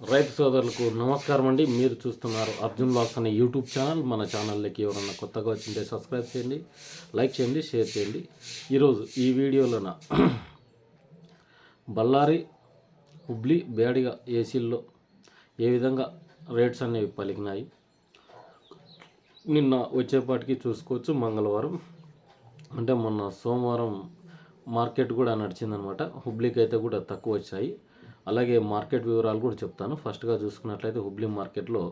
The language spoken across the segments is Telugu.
రైతు సోదరులకు నమస్కారం అండి. మీరు చూస్తున్నారు అర్జున్ బ్లాగ్స్ అనే యూట్యూబ్ ఛానల్. మన ఛానల్లోకి ఎవరన్నా కొత్తగా వచ్చింటే సబ్స్క్రైబ్ చేయండి లైక్ చేయండి షేర్ చేయండి. ఈరోజు ఈ వీడియోలోన బళ్ళారి హుబ్లీ బేడిగా ఏసీల్లో ఏ విధంగా రేట్స్ అనేవి పలికినాయి? నిన్న వచ్చేపాటికి చూసుకోవచ్చు మంగళవారం. అంటే మొన్న సోమవారం మార్కెట్ కూడా నడిచిందనమాట. హుబ్లీకి అయితే కూడా తక్కువ వచ్చాయి. అలాగే మార్కెట్ వివరాలు కూడా చెప్తాను. ఫస్ట్గా చూసుకున్నట్లయితే హుబ్లీ మార్కెట్లో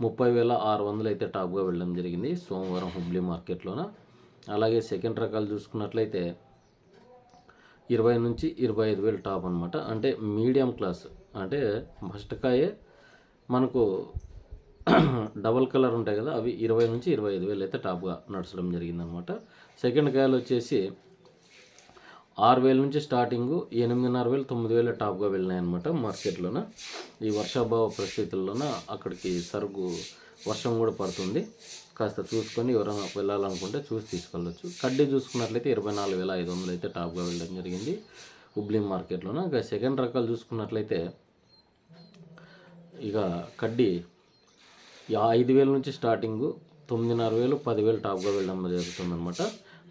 ముప్పై వేల ఆరు వందలు అయితే టాప్గా వెళ్ళడం జరిగింది. సోమవారం హుబ్లీ మార్కెట్లోన. అలాగే సెకండ్ రకాలు చూసుకున్నట్లయితే ఇరవై నుంచి ఇరవై ఐదు వేలు టాప్ అనమాట అంటే మీడియం క్లాస్ అంటే ఫస్ట్ కాయే మనకు డబల్ కలర్ ఉంటాయి కదా అవి ఇరవై నుంచి ఇరవై ఐదు వేలు అయితే టాప్గా నడచడం జరిగిందనమాట సెకండ్ కాయలు వచ్చేసి ఆరు వేల నుంచి స్టార్టింగ్ ఎనిమిదిన్నర వేలు తొమ్మిది వేల టాప్గా వెళ్ళినాయన్నమాట మార్కెట్లోన. ఈ వర్షాభావ పరిస్థితుల్లోన అక్కడికి సరుకు వర్షం కూడా పడుతుంది. కాస్త చూసుకొని ఎవరైనా వెళ్ళాలనుకుంటే చూసి తీసుకెళ్ళచ్చు. కడ్డీ చూసుకున్నట్లయితే ఇరవై నాలుగు వేల ఐదు వందలు అయితే టాప్గా వెళ్ళడం జరిగింది హుబ్లీ మార్కెట్లోన. ఇక సెకండ్ రకాలు చూసుకున్నట్లయితే ఇక కడ్డీ ఐదు వేల నుంచి స్టార్టింగ్ తొమ్మిదిన్నర వేలు పదివేలు టాప్గా వెళ్ళడం జరుగుతుందన్నమాట.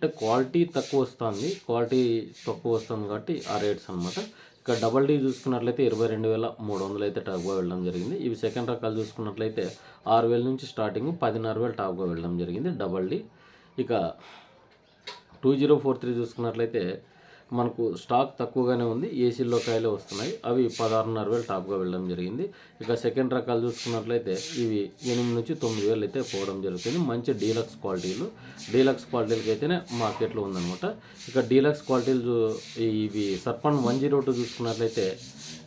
అంటే క్వాలిటీ తక్కువ వస్తుంది క్వాలిటీ తక్కువ వస్తుంది కాబట్టి ఆ రేట్స్ అనమాట ఇక డబల్ డీ చూసుకున్నట్లయితే ఇరవై రెండు వేల మూడు వందలు అయితే టాప్గా వెళ్ళడం జరిగింది. ఇవి సెకండ్ రకాలు చూసుకున్నట్లయితే ఆరు వేల నుంచి స్టార్టింగ్ పదిన్నర వేలు టాప్గా వెళ్ళడం జరిగింది డబల్ డీ. ఇక టూ జీరో ఫోర్ త్రీ చూసుకున్నట్లయితే మనకు స్టాక్ తక్కువగానే ఉంది. ఏసీల్లో కాయలే వస్తున్నాయి. అవి పదహారున్నర వేలు టాప్గా వెళ్ళడం జరిగింది. ఇక సెకండ్ రకాలు చూసుకున్నట్లయితే ఇవి ఎనిమిది నుంచి తొమ్మిది వేలు అయితే పోవడం జరుగుతుంది. మంచి డీలక్స్ క్వాలిటీలు. డీలక్స్ క్వాలిటీలకి అయితేనే మార్కెట్లో ఉందన్నమాట. ఇక డీలక్స్ క్వాలిటీలు చూ- ఇవి సర్పన్ వన్ జీరో టూ చూసుకున్నట్లయితే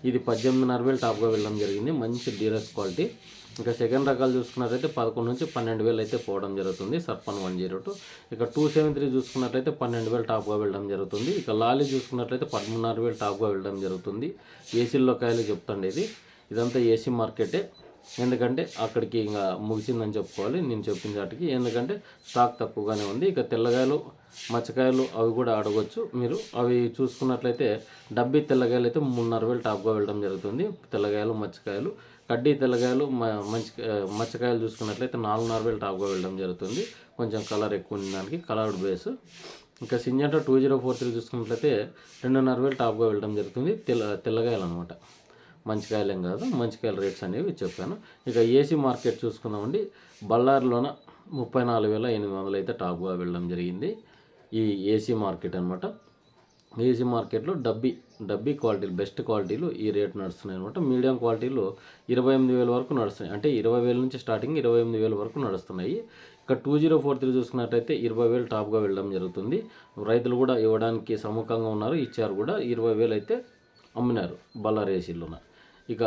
ఇది పద్దెనిమిదిన్నర వేలు టాప్గా వెళ్ళడం జరిగింది. మంచి డీలక్స్ క్వాలిటీ. ఇంకా సెకండ్ రకాలు చూసుకున్నట్లయితే పదకొండు నుంచి పన్నెండు వేలు అయితే పోవడం జరుగుతుంది సర్పన్ వన్ జీరో టూ. ఇక టూ సెవెన్ త్రీ చూసుకున్నట్లయితే పన్నెండు వేలు టాప్గా వెళ్ళడం జరుగుతుంది. ఇక లాలీ చూసుకున్నట్లయితే పదమూడున్నర వేలు టాప్గా వెళ్ళడం జరుగుతుంది. ఏసీల్లో కాయలు చెప్తండి ఇది. ఇదంతా ఏసీ మార్కెటే. ఎందుకంటే అక్కడికి ఇంకా ముగిసిందని చెప్పుకోవాలి నేను చెప్పిన వాటికి ఎందుకంటే స్టాక్ తక్కువగానే ఉంది. ఇక తెల్లగాయలు మచ్చకాయలు అవి కూడా అడగొచ్చు. మీరు అవి చూసుకున్నట్లయితే డబ్బీ తెల్లగాయలు అయితే మూడున్నర వేలు టాప్గా వెళ్ళడం జరుగుతుంది. తెల్లగాయలు మచ్చకాయలు కడ్డీ తెల్లగాయలు మ మంచి మచ్చకాయలు చూసుకున్నట్లయితే నాలుగున్నర వేలు టాప్గా వెళ్ళడం జరుగుతుంది. కొంచెం కలర్ ఎక్కువ ఉండడానికి దానికి కలర్డ్ బేస్. ఇంకా Syngenta two zero four three చూసుకున్నట్లయితే రెండున్నర వేలు టాప్గా వెళ్ళడం జరుగుతుంది. తెల్ల తెల్లగాయలు అనమాట మంచి కాయలేం కాదు. మంచి కాయల రేట్స్ అనేవి చెప్పాను. ఇక ఏసీ మార్కెట్ చూసుకుందామండి. బళ్ళారిలోన ముప్పై నాలుగు వేల ఎనిమిది వందలు అయితే టాప్గా వెళ్ళడం జరిగింది. ఈ ఏసీ మార్కెట్ అనమాట ఏజీ మార్కెట్లో డబ్బీ డబ్బీ క్వాలిటీలు బెస్ట్ క్వాలిటీలు ఈ రేట్ నడుస్తున్నాయి అనమాట మీడియం క్వాలిటీలు ఇరవై ఎనిమిది వేల వరకు నడుస్తున్నాయి. అంటే ఇరవై వేల నుంచి స్టార్టింగ్ ఇరవై ఎనిమిది వేల వరకు నడుస్తున్నాయి. ఇక టూ జీరో ఫోర్ త్రీ చూసుకున్నట్టయితే ఇరవై వేలు టాప్గా వెళ్ళడం జరుగుతుంది. రైతులు కూడా ఇవ్వడానికి సముఖంగా ఉన్నారు. ఇచ్చారు కూడా. ఇరవై వేలు అయితే అమ్మినారు బళ్ళారి ఇక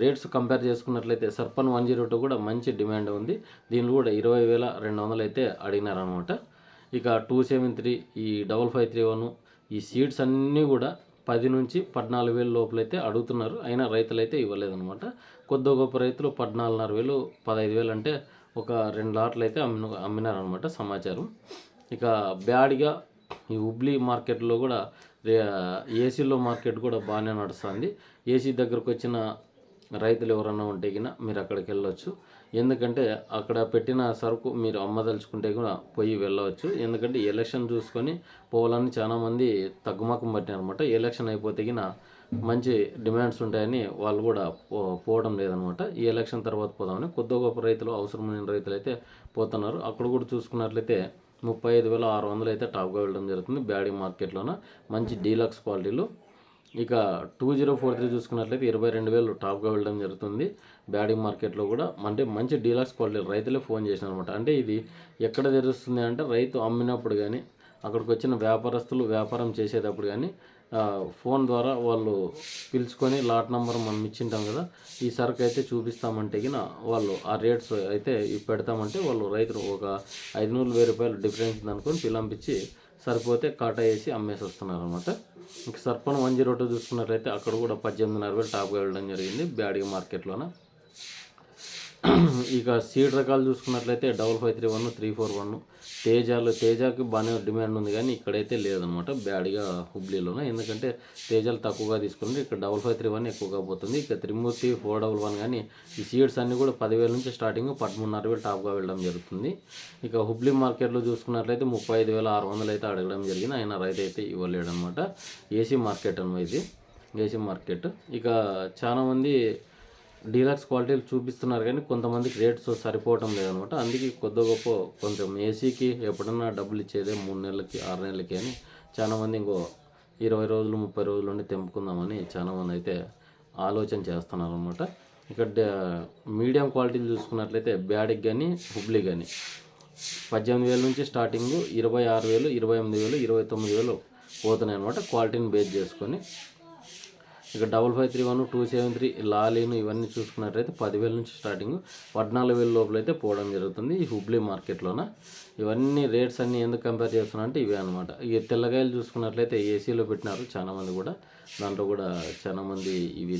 రేట్స్ కంపేర్ చేసుకున్నట్లయితే సర్పన్ వన్ జీరో టూ కూడా మంచి డిమాండ్ ఉంది. దీనిలో కూడా ఇరవై వేల రెండు వందలు అయితే అడిగినారనమాట ఇక టూ సెవెన్ త్రీ ఈ డబల్ ఫైవ్ త్రీ వన్ ఈ సీడ్స్ అన్నీ కూడా పది నుంచి పద్నాలుగు వేల లోపలైతే అడుగుతున్నారు. అయినా రైతులు అయితే ఇవ్వలేదన్నమాట. కొద్ది గొప్ప రైతులు పద్నాలుగున్నర వేలు పదహైదు వేలు అంటే ఒక రెండు లాట్లు అయితే అమ్మిన అమ్మినారనమాట సమాచారం. ఇక బ్యాడ్గా ఈ హుబ్లీ మార్కెట్లో కూడా ఏసీలో మార్కెట్ కూడా బాగానే నడుస్తుంది. ఏసీ దగ్గరకు వచ్చిన రైతులు ఎవరన్నా ఉంటే గిన మీరు అక్కడికి వెళ్ళొచ్చు. ఎందుకంటే అక్కడ పెట్టిన సరుకు మీరు అమ్మదలుచుకుంటే కూడా పోయి వెళ్ళవచ్చు. ఎందుకంటే ఎలక్షన్ చూసుకొని పోవాలని చాలామంది తగ్గుమకం పట్టినారనమాట ఎలక్షన్ అయిపోతే గిన మంచి డిమాండ్స్ ఉంటాయని వాళ్ళు కూడా పో పోవడం లేదనమాట ఈ ఎలక్షన్ తర్వాత పోదామని కొద్ది గొప్ప రైతులు అవసరమైన రైతులు అయితే పోతున్నారు. అక్కడ కూడా చూసుకున్నట్లయితే ముప్పై ఐదు వేల ఆరు వందలు అయితే టాప్గా వెళ్ళడం జరుగుతుంది. బ్యాడీ మార్కెట్లోన మంచి డీలక్స్ క్వాలిటీలు ఇక టూ జీరో ఫోర్ త్రీ చూసుకున్నట్లయితే ఇరవై రెండు వేలు టాప్గా వెళ్ళడం జరుగుతుంది. బ్యాడీ మార్కెట్లో కూడా అంటే మంచి డీలక్స్ క్వాలిటీ రైతులే ఫోన్ చేసిన అనమాట అంటే ఇది ఎక్కడ తెలుస్తుంది అంటే రైతు అమ్మినప్పుడు కానీ అక్కడికి వచ్చిన వ్యాపారస్తులు వ్యాపారం చేసేటప్పుడు కానీ ఫోన్ ద్వారా వాళ్ళు పిలుచుకొని లాట్ నెంబర్ మనం ఇచ్చింటాం కదా ఈ సరుకు అయితే చూపిస్తామంటే గిన వాళ్ళు ఆ రేట్స్ అయితే పెడతామంటే వాళ్ళు రైతులు ఒక ఐదు నూరు వెయ్యి రూపాయలు డిఫరెన్స్ అనుకొని పిలంపించి సరిపోతే కాటా వేసి అమ్మేసి వస్తున్నారు అనమాట ఇంక సర్పణ వన్ జీరో టూ చూసుకున్నట్లయితే అక్కడ కూడా పద్దెనిమిదిన్నర వేలు టాప్గా వెళ్ళడం జరిగింది. బ్యాడిగ మార్కెట్లోన ఇక సీడ్ రకాలు చూసుకున్నట్లయితే double five three one three four one. తేజాలు తేజాకి బాగానే డిమాండ్ ఉంది కానీ ఇక్కడైతే లేదనమాట బ్యాడ్గా హుబ్లీలోనే. ఎందుకంటే తేజాలు తక్కువగా తీసుకుంటే ఇక్కడ డబల్ ఫైవ్ త్రీ వన్ ఎక్కువగా పోతుంది. ఇక త్రిమూర్తి ఫోర్ డబల్ వన్ కానీ ఈ సీడ్స్ అన్నీ కూడా పదివేల నుంచి స్టార్టింగ్ పదమూడున్నర వేలు టాప్గా వెళ్ళడం జరుగుతుంది. ఇక హుబ్లీ మార్కెట్లో చూసుకున్నట్లయితే ముప్పై ఐదు వేల ఆరు వందలు అయితే అడగడం జరిగింది. ఆయన రైతు అయితే ఇవ్వలేడనమాట ఏసీ మార్కెట్ అనమాట ఇది. AC market. ఇక చాలామంది డీలక్స్ క్వాలిటీలు చూపిస్తున్నారు కానీ కొంతమందికి రేట్స్ సరిపోవటం లేదనమాట. అందుకే కొద్ది గొప్ప కొంచెం ఏసీకి ఎప్పుడన్నా డబ్బులు ఇచ్చేదే మూడు నెలలకి ఆరు నెలలకి అని చాలామంది ఇంకో ఇరవై రోజులు ముప్పై రోజులు ఉండి తెంపుకుందామని చాలామంది అయితే ఆలోచన చేస్తున్నారు అనమాట ఇక్కడ మీడియం క్వాలిటీలు చూసుకున్నట్లయితే బ్యాడిక్ కానీ హుబ్లీ కానీ పద్దెనిమిది వేల నుంచి స్టార్టింగ్ ఇరవై ఆరు వేలు ఇరవై ఎనిమిది వేలు ఇరవై తొమ్మిది వేలు పోతున్నాయి అనమాట క్వాలిటీని బేస్ చేసుకొని. ఇక double five three one two seven three లాలీను ఇవన్నీ చూసుకున్నట్లయితే పదివేల నుంచి స్టార్టింగ్ పద్నాలుగు వేల లోపల అయితే పోవడం జరుగుతుంది ఈ హుబ్లీ మార్కెట్లోన ఇవన్నీ రేట్స్ అన్నీ ఎందుకు కంపేర్ చేస్తున్నా అంటే ఇవే అనమాట ఇక తెల్లగాయలు చూసుకున్నట్లయితే ఏసీలో పెట్టినారు చాలామంది కూడా. దాంట్లో కూడా చాలామంది ఇవి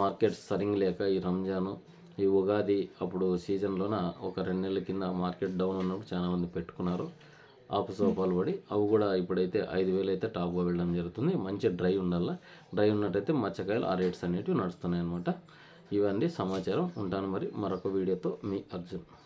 మార్కెట్ సరింగ్ లేక ఈ రంజాను ఈ ఉగాది అప్పుడు సీజన్లోన ఒక రెండు నెలల కింద మార్కెట్ డౌన్ ఉన్నప్పుడు చాలామంది పెట్టుకున్నారు. ఆపుసోపాలు పడి అవి కూడా ఇప్పుడైతే ఐదు వేలు అయితే టాప్గా వెళ్ళడం జరుగుతుంది. మంచి డ్రై ఉండాల. డ్రై ఉన్నట్టయితే మచ్చకాయలు ఆ రేట్స్ అనేటివి నడుస్తున్నాయి అనమాట ఇవన్నీ సమాచారం. ఉంటాను మరి మరొక వీడియోతో మీ అర్జున్.